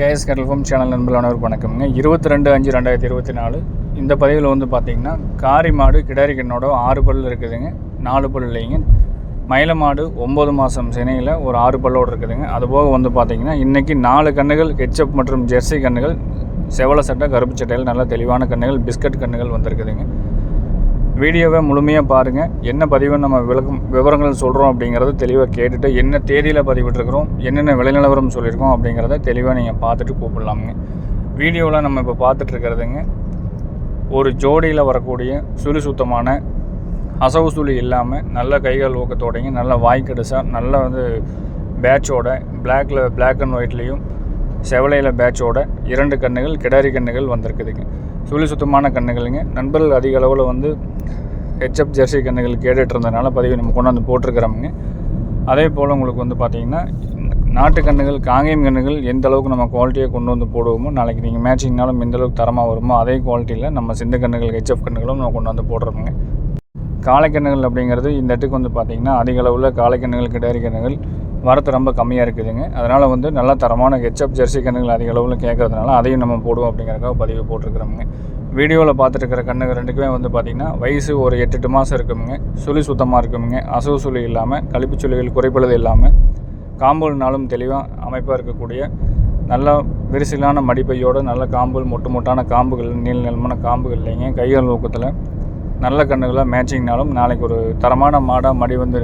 KS கட்டல்ஃபம் channel நண்பர்கள் அனைவருக்கு வணக்கம்ங்க. இருபத்தி ரெண்டு அஞ்சு ரெண்டாயிரத்தி இருபத்தி நாலு. இந்த பதிவில் வந்து பார்த்தீங்கன்னா காரி மாடு கிடாரி கண்ணோட ஆறு பல் இருக்குதுங்க. நாலு பல் இல்லைங்க. மயில மாடு ஒம்பது மாதம் சினையில் ஒரு ஆறு பல்லோடு இருக்குதுங்க. அதுபோக வந்து பார்த்தீங்கன்னா இன்றைக்கி நாலு கண்ணுகள் கெச்சப் மற்றும் ஜெர்சி கண்ணுகள் செவல சட்டை கருப்பு சட்டையில் நல்ல தெளிவான கண்ணுகள் பிஸ்கட் கண்ணுகள் வந்திருக்குதுங்க. வீடியோவை முழுமையாக பாருங்கள் என்ன பதிவு நம்ம விளக்கம் விவரங்கள் சொல்கிறோம் அப்படிங்கிறத தெளிவாக கேட்டுட்டு என்ன தேதியில் பதிவிட்டிருக்கிறோம் என்னென்ன விளைநிலவரம் சொல்லியிருக்கோம் அப்படிங்கிறத தெளிவாக நீங்கள் பார்த்துட்டு கூப்பிடலாமுங்க. வீடியோவில் நம்ம இப்போ பார்த்துட்ருக்கிறதுங்க ஒரு ஜோடியில் வரக்கூடிய சுழி சுத்தமான அசவு சுழி இல்லாமல் நல்ல கைகள் ஊக்கத்தோடையும் நல்ல வாய்க்கடுசாக நல்ல வந்து பேட்சோட பிளாக்ல பிளாக் அண்ட் ஒயிட்லேயும் செவலையில் பேட்சோட இரண்டு கண்ணுகள் கிடாரி கண்ணுகள் வந்திருக்குதுங்க. சுழி சுத்தமான கண்ணுகளுங்க நண்பர்கள் அதிக அளவில் வந்து ஹெச்எப் ஜெர்சி கண்ணுகள் கேட்டுட்ருந்ததுனால பதிவு நம்ம கொண்டாந்து போட்டிருக்கிறோமுங்க. அதே போல் உங்களுக்கு வந்து பார்த்தீங்கன்னா நாட்டு கண்ணுகள் காங்கேயம் கண்ணுகள் எந்த அளவுக்கு நம்ம குவாலிட்டியை கொண்டு வந்து போடுவோமோ நாளைக்கு நீங்கள் மேட்சிங்னாலும் எந்த அளவுக்கு தரமாக வருமோ அதே குவாலிட்டியில் நம்ம சிந்து கண்ணுகள் ஹெச்எஃப் கண்ணுகளும் நம்ம கொண்டு வந்து போடுறோமுங்க. காளைக்கண்ணுகள் அப்படிங்கிறது இந்த இடத்துக்கு வந்து பார்த்திங்கன்னா அதிக அளவில் காளைக்கண்ணுகள் கிடாரி கண்ணுகள் வரத்து ரொம்ப கம்மியாக இருக்குதுங்க. அதனால் வந்து நல்ல தரமான ஹெச்எப் ஜெர்சி கண்ணுகள் அதிக அளவில் கேட்கறதுனால அதையும் நம்ம போடுவோம் அப்படிங்கிறக்காக பதிவு போட்டிருக்கிறோமுங்க. வீடியோவில் பார்த்துட்டு இருக்கிற கண்ணுகள் ரெண்டுக்குமே வந்து பார்த்திங்கன்னா வயசு ஒரு எட்டு எட்டு மாதம் இருக்குமுங்க. சுழி சுத்தமாக இருக்குமுங்க. அசவு சுழி இல்லாமல் கழிப்பு சுழிகள் குறைப்பழுது இல்லாமல் காம்புனாலும் தெளிவாக அமைப்பாக இருக்கக்கூடிய நல்ல விரிசலான மடிப்பையோட நல்ல காம்புகள் மொட்டு மொட்டான காம்புகள் நீள் நிலமான காம்புகள் இல்லைங்க. கைகள் நோக்கத்தில் நல்ல கண்ணுகளாக மேட்சிங்னாலும் நாளைக்கு ஒரு தரமான மாடாக மடி வந்து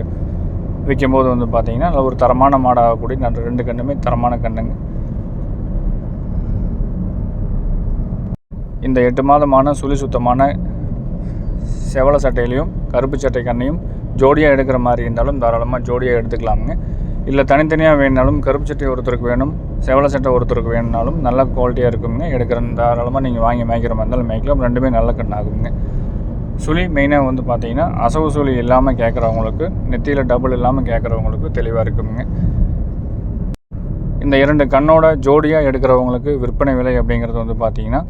விற்கும்போது வந்து பார்த்தீங்கன்னா நல்ல ஒரு தரமான மாடாகக்கூடிய நல்ல ரெண்டு கண்ணுமே தரமான கண்ணுங்க. இந்த எட்டு மாதமான சுழி சுத்தமான செவல சட்டையிலையும் கருப்பு சட்டை கண்ணையும் ஜோடியாக எடுக்கிற மாதிரி இருந்தாலும் தாராளமாக ஜோடியாக எடுத்துக்கலாமுங்க. இல்லை தனித்தனியாக வேணுனாலும் கருப்பு சட்டை ஒருத்தருக்கு வேணும் செவல சட்டை ஒருத்தருக்கு வேணுனாலும் நல்ல குவாலிட்டியாக இருக்குங்க. எடுக்கிற தாராளமாக நீங்கள் வாங்கி மேய்க்கிற மாதிரி இருந்தாலும் மேய்க்கலாம். ரெண்டுமே நல்ல கண்ணாகுங்க. சுழி மெயினாக வந்து பார்த்தீங்கன்னா அசவு சுழி இல்லாமல் கேட்குறவங்களுக்கு நெத்தியில் டபுள் இல்லாமல் கேட்குறவங்களுக்கு தெளிவாக இருக்குங்க. இந்த இரண்டு கண்ணோட ஜோடியாக எடுக்கிறவங்களுக்கு விற்பனை விலை அப்படிங்கிறது வந்து பார்த்தீங்கன்னா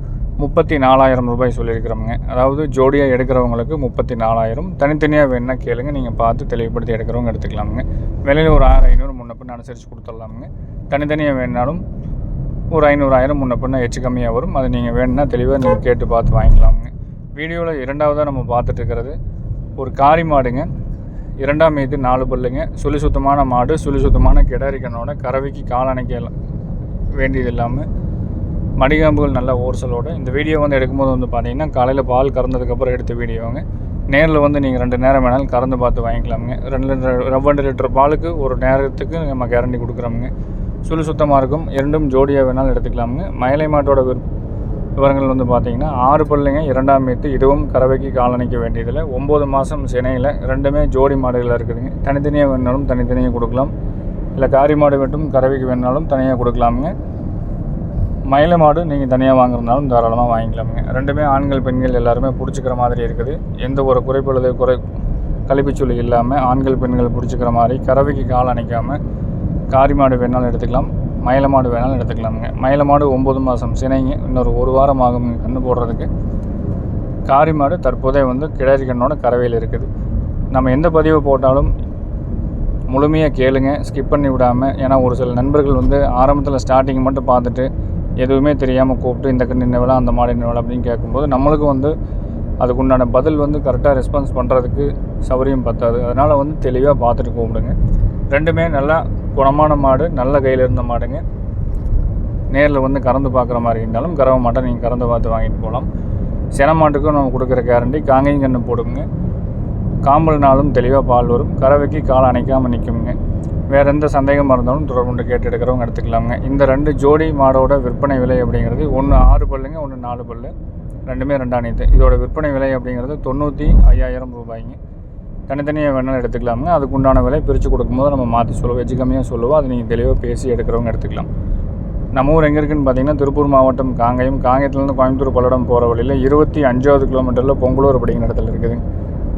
முப்பத்தி நாலாயிரம் ரூபாய் சொல்லியிருக்கிறோமுங்க. அதாவது ஜோடியாக எடுக்கிறவங்களுக்கு முப்பத்தி நாலாயிரம் தனித்தனியாக வேணால் கேளுங்க நீங்கள் பார்த்து தெளிவுபடுத்தி எடுக்கிறவங்க எடுத்துக்கலாமுங்க. விலையில் ஒரு ஆயிரம் ஐநூறு முன்ன பின்ன அனுசரித்து கொடுத்துடலாமுங்க. தனித்தனியாக வேணுனாலும் ஒரு ஐநூறாயிரம் முன்ன பின்ன எச்சு கம்மியாக வரும். அது நீங்கள் வேணும்னா தெளிவாக நீங்கள் கேட்டு பார்த்து வாங்கிக்கலாமுங்க. வீடியோவில் இரண்டாவதாக நம்ம பார்த்துட்டு இருக்கிறது ஒரு காரி மாடுங்க. இரண்டாம் மீது நாலு பல்லுங்க. சுழி சுத்தமான மாடு சுழி சுத்தமான கிடரிக்கனோட கண்ணோட கறவைக்கு காலணைக்க வேண்டியது இல்லாமல் மடிகாம்புகள் நல்ல ஓர்சலோட இந்த வீடியோ வந்து எடுக்கும்போது வந்து பார்த்தீங்கன்னா காலையில் பால் கறந்ததுக்கப்புறம் எடுத்த வீடியோங்க. நேரில் வந்து நீங்கள் ரெண்டு நேரம் வேணாலும் கறந்து பார்த்து வாங்கிக்கலாமுங்க. ரெண்டு ரெண்டு லிட்டர் பாலுக்கு ஒரு நேரத்துக்கு நம்ம கேரண்டி கொடுக்குறோமுங்க. சுழி சுத்தமாக இருக்கும். இரண்டும் ஜோடியாக வேணாலும் எடுத்துக்கலாமுங்க. மயிலை மாட்டோட விவரங்கள் வந்து பார்த்தீங்கன்னா ஆறு பல்லுங்க இரண்டாம் மீத்து இதுவும் கறவைக்கு காலணிக்க வேண்டியதில் ஒம்பது மாதம் சினையில் ரெண்டுமே ஜோடி மாடுகளாக இருக்குதுங்க. தனித்தனியாக வேணாலும் தனித்தனியாக கொடுக்கலாம். இல்லை காரி மாடு மட்டும் கறவைக்கு வேணாலும் தனியாக கொடுக்கலாமுங்க. மயில மாடு நீங்கள் தனியாக வாங்குறதுனாலும் தாராளமாக வாங்கிக்கலாமுங்க. ரெண்டுமே ஆண்கள் பெண்கள் எல்லாருமே பிடிச்சிக்கிற மாதிரி இருக்குது. எந்த ஒரு குறைப்பொழுது குறை கழிப்புச்சொல்லி இல்லாமல் ஆண்கள் பெண்கள் பிடிச்சிக்கிற மாதிரி கறவைக்கு கால் அணைக்காமல் காரி மாடு வேணாலும் எடுத்துக்கலாம். மயில மாடு வேணாலும் எடுத்துக்கலாமுங்க. மயில மாடு ஒம்பது மாதம் சினைங்க இன்னொரு ஒரு வாரம் ஆகும் கன்று போடுறதுக்கு. காரி மாடு தற்போதே வந்து கிடாரி கண்ணோட கறவையில் இருக்குது. நம்ம எந்த பதிவு போட்டாலும் முழுமையாக கேளுங்க ஸ்கிப் பண்ணி விடாமல் ஏன்னா ஒரு சில நண்பர்கள் வந்து ஆரம்பத்தில் ஸ்டார்டிங் மட்டும் பார்த்துட்டு எதுவுமே தெரியாமல் கூப்பிட்டு இந்த கண்ணு என்ன விழா அந்த மாடு என்ன அப்படின்னு கேட்கும்போது நம்மளுக்கும் வந்து அதுக்குண்டான பதில் வந்து கரெக்டாக ரெஸ்பான்ஸ் பண்ணுறதுக்கு சௌகரியம் பத்தாது. அதனால் வந்து தெளிவாக பார்த்துட்டு கூப்பிடுங்க. ரெண்டுமே நல்லா குணமான மாடு நல்ல கையில் இருந்த மாடுங்க. நேரில் வந்து கறந்து பார்க்குற மாதிரி இருந்தாலும் கறவை மாட்டை நீங்கள் கறந்து பார்த்து வாங்கிட்டு போகலாம். சென மாட்டுக்கும் நம்ம கொடுக்குற கேரண்டி காங்கையும் கன்று போடுங்க. காம்பல்னாலும் தெளிவாக பால் வரும். கறவைக்கு கால் அணைக்காமல் நிற்குங்க வேறு எந்த சந்தேகமாக இருந்தாலும் தொடர்பு கேட்டு எடுக்கிறவங்க எடுத்துக்கலாமுங்க இந்த ரெண்டு ஜோடி மாடோட விற்பனை விலை அப்படிங்கிறது ஒன்று ஆறு பல்லுங்க ஒன்று நாலு பல்லு. ரெண்டுமே ரெண்டாணித்து இதோட விற்பனை விலை அப்படிங்கிறது தொண்ணூற்றி ஐயாயிரம் ரூபாய்ங்க. தனித்தனியாக வேணாலும் எடுத்துக்கலாமுங்க. அதுக்கு உண்டான விலை பிரித்து கொடுக்கும்போது நம்ம மாற்றி சொல்லுவோம். வெஜ்ஜு கம்மியாக சொல்லுவோம். அது நீங்கள் தெளிவாக பேசி எடுக்கிறவங்க எடுத்துக்கலாம். நம்ம ஊர் எங்கே இருக்குன்னு பார்த்தீங்கன்னா திருப்பூர் மாவட்டம் காங்கயம். காங்கயத்துலேருந்து கோயம்புத்தூர் பல்லடம் போகிற வழியில் இருபத்தி அஞ்சாவது கிலோமீட்டரில் பொங்கலூர் அப்படிங்கிற இடத்துல இருக்குது.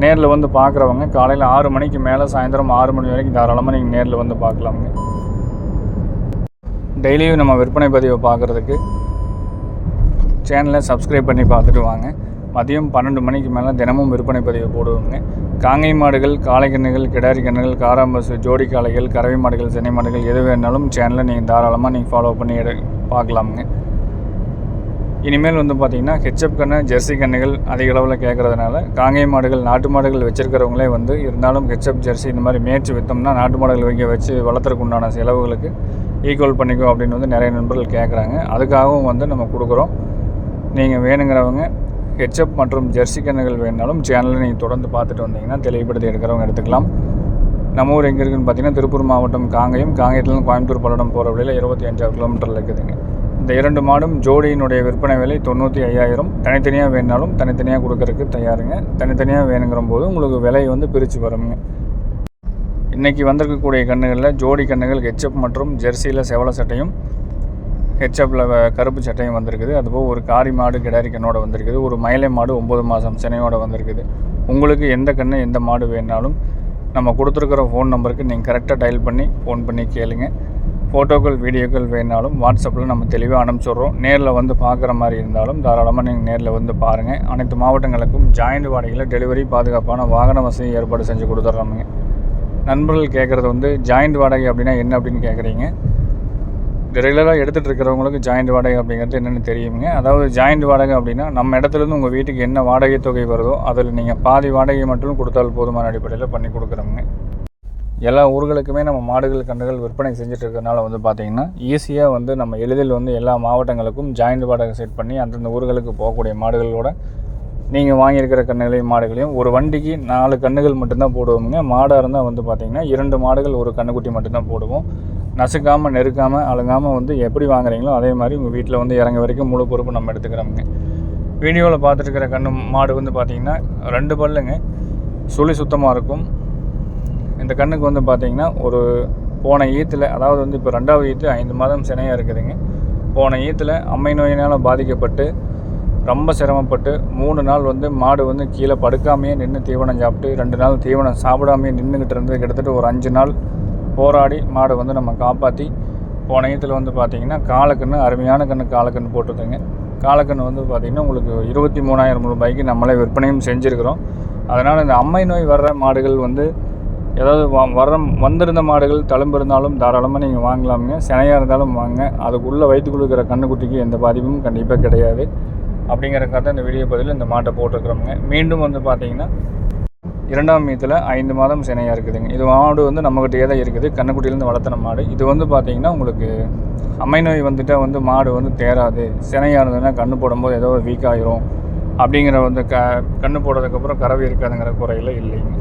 நேரில் வந்து பார்க்குறவங்க காலையில் ஆறு மணிக்கு மேலே சாயந்தரம் ஆறு மணி வரைக்கும் தாராளமாக நீங்கள் நேரில் வந்து பார்க்கலாமுங்க டெய்லியும் நம்ம விற்பனை பதிவை பார்க்குறதுக்கு சேனலை சப்ஸ்கிரைப் பண்ணி பார்த்துட்டு வாங்க. மதியம் பன்னெண்டு மணிக்கு மேலே தினமும் விற்பனை பதிவு போடுவோங்க. காங்கை மாடுகள் காளை கன்றுகள் கிடாரி கன்றுகள் காராம்பசு ஜோடி காளைகள் கறவை மாடுகள் சென்னை மாடுகள் எது வேணாலும் சேனலை நீங்கள் தாராளமாக நீங்கள் ஃபாலோ பண்ணி எடு பார்க்கலாமுங்க. இனிமேல் வந்து பார்த்திங்கன்னா ஹெச்எப் கண்ணு ஜெர்சி கண்ணுகள் அதிக அளவில் கேட்குறதுனால காங்கை மாடுகள் நாட்டு மாடுகள் வச்சுருக்கிறவங்களே வந்து இருந்தாலும் ஹெச்எப் ஜெர்சி இந்த மாதிரி மேய்ச்சி விற்றோம்னா நாட்டு மாடுகள் வைக்க வச்சு வளர்த்துறக்கு உண்டான செலவுகளுக்கு ஈக்குவல் பண்ணிக்கோ அப்படின்னு வந்து நிறைய நண்பர்கள் கேட்குறாங்க அதுக்காகவும் வந்து நம்ம கொடுக்குறோம். நீங்கள் வேணுங்கிறவங்க ஹெச்எப் மற்றும் ஜெர்சி கண்ணுகள் வேணுனாலும் சேனலை நீங்கள் தொடர்ந்து பார்த்துட்டு வந்தீங்கன்னா தெளிவுபடுத்தி எடுக்கிறவங்க எடுத்துக்கலாம். நம்ம ஊர் எங்கே இருக்குதுன்னு பார்த்தீங்கன்னா திருப்பூர் மாவட்டம் காங்கயம். காங்கயத்துலேருந்து கோயம்புத்தூர் பல்லடம் போகிற வழியில் இருபத்தி அஞ்சாறு கிலோமீட்டரில் இருக்குதுங்க. இந்த இரண்டு மாடும் ஜோடியினுடைய விற்பனை விலை தொண்ணூற்றி ஐயாயிரம். தனித்தனியாக வேணுனாலும் தனித்தனியாக கொடுக்கறதுக்கு தயாருங்க. தனித்தனியாக வேணுங்கிற போது உங்களுக்கு விலை வந்து பிரித்து வருங்க. இன்றைக்கி வந்திருக்கக்கூடிய கண்ணுகளில் ஜோடி கண்ணுகள் ஹெச்எப் மற்றும் ஜெர்சியில் செவல சட்டையும் ஹெச்எப்பில் கருப்பு சட்டையும் வந்திருக்குது. அதுபோல் ஒரு காரி மாடு கிடாரிக்கனோட வந்திருக்குது. ஒரு மயிலை மாடு ஒம்பது மாதம் சினையோட வந்திருக்குது. உங்களுக்கு எந்த கன்று எந்த மாடு வேணாலும் நம்ம கொடுத்துருக்குற ஃபோன் நம்பருக்கு நீங்கள் கரெக்டாக டயல் பண்ணி ஃபோன் பண்ணி கேளுங்க. ஃபோட்டோக்கள் வீடியோக்கள் வேணாலும் வாட்ஸ்அப்பில் நம்ம தெளிவாக அனுப்பிச்சிடுறோம். நேரில் வந்து பார்க்குற மாதிரி இருந்தாலும் தாராளமாக நீங்கள் நேரில் வந்து பாருங்கள் அனைத்து மாவட்டங்களுக்கும் ஜாயிண்ட் வாடகையில் டெலிவரி பாதுகாப்பான வாகன வசதி ஏற்பாடு செஞ்சு கொடுத்துட்றோமுங்க நண்பர்கள் கேட்குறது வந்து ஜாயிண்ட் வாடகை அப்படின்னா என்ன அப்படின்னு கேட்குறீங்க ரெகுலராக எடுத்துகிட்டு இருக்கிறவங்களுக்கு ஜாயிண்ட் வாடகை அப்படிங்கிறது என்னென்னு தெரியுங்க. அதாவது ஜாயிண்ட் வாடகை அப்படின்னா நம்ம இடத்துலேருந்து உங்கள் வீட்டுக்கு என்ன வாடகை தொகை வருதோ அதில் நீங்கள் பாதி வாடகை மட்டும் கொடுத்தால் போதுமான அடிப்படையில் பண்ணி கொடுக்குறோங்க எல்லா ஊர்களுக்குமே நம்ம மாடுகள் கன்றுகள் விற்பனை செஞ்சுட்டு இருக்கிறதுனால வந்து பார்த்திங்கன்னா ஈஸியாக வந்து நம்ம எளிதில் வந்து எல்லா மாவட்டங்களுக்கும் ஜாயிண்ட் வாடகை செட் பண்ணி அந்தந்த ஊர்களுக்கு போகக்கூடிய மாடுகளோட நீங்கள் வாங்கியிருக்கிற கன்றுகளையும் மாடுகளையும் ஒரு வண்டிக்கு நாலு கன்றுகள் மட்டும்தான் போடுவோமுங்க. மாடாக இருந்தால் வந்து பார்த்திங்கன்னா இரண்டு மாடுகள் ஒரு கன்றுக்குட்டி மட்டும்தான் போடுவோம். நசுக்காமல் நெருக்காமல் அழுங்காமல் வந்து எப்படி வாங்குறீங்களோ அதே மாதிரி உங்கள் வீட்டில் வந்து இறங்க வரைக்கும் முழு பொறுப்பு நம்ம எடுத்துக்கிறோமுங்க. வீடியோவில் பார்த்துருக்கிற கண்ணு மாடு வந்து பார்த்திங்கன்னா ரெண்டு பல்லுங்க. சுழி சுத்தமாக இருக்கும். இந்த கண்ணுக்கு வந்து பார்த்திங்கன்னா ஒரு போன ஈத்தில் அதாவது வந்து இப்போ ரெண்டாவது ஈத்து ஐந்து மாதம் சினையாக இருக்குதுங்க. போன ஈத்தில் அம்மை நோயினால் பாதிக்கப்பட்டு ரொம்ப சிரமப்பட்டு மூணு நாள் வந்து மாடு வந்து கீழே படுக்காமையே நின்று தீவனம் சாப்பிட்டு ரெண்டு நாள் தீவனம் சாப்பிடாமையே நின்றுக்கிட்டு இருந்து கிட்டத்தட்ட ஒரு அஞ்சு நாள் போராடி மாடை வந்து நம்ம காப்பாற்றி போன ஈத்தில் வந்து பார்த்திங்கன்னா காலக்கன்று அருமையான கன்று காலக்கன்று போட்டிருக்குங்க. காலக்கன்று வந்து பார்த்திங்கன்னா உங்களுக்கு இருபத்தி மூணாயிரம் ரூபாய்க்கு நம்மளே விற்பனையும் செஞ்சுருக்கிறோம். அதனால் இந்த அம்மை நோய் வர்ற மாடுகள் வந்து ஏதாவது வர வந்திருந்த மாடுகள் தழும்பு இருந்தாலும் தாராளமாக நீங்கள் வாங்கலாமுங்க. சினையாக இருந்தாலும் வாங்க. அதுக்குள்ளே வைத்து கொடுக்குற கண்ணுக்குட்டிக்கு எந்த பாதிப்பும் கண்டிப்பாக கிடையாது. அப்படிங்கிறக்காக இந்த வீடியோ பதிவில் இந்த மாட்டை போட்டிருக்கிறோமுங்க. மீண்டும் வந்து பார்த்திங்கன்னா இரண்டாம் மீத்தில் ஐந்து மாதம் சினையாக இருக்குதுங்க. இது மாடு வந்து நம்மகிட்டயே தான் இருக்குது. கண்ணுக்குட்டியிலேருந்து வளர்த்தின மாடு. இது வந்து பார்த்திங்கன்னா உங்களுக்கு அம்மை நோய் வந்துட்டால் வந்து மாடு வந்து தேராது. சினையாக இருந்ததுன்னா கண்ணு போடும்போது ஏதோ வீக் ஆயிரும். அப்படிங்கிற வந்து க கண்ணு போடுறதுக்கப்புறம் கறவை இருக்காதுங்கிற குறையில் இல்லைங்க.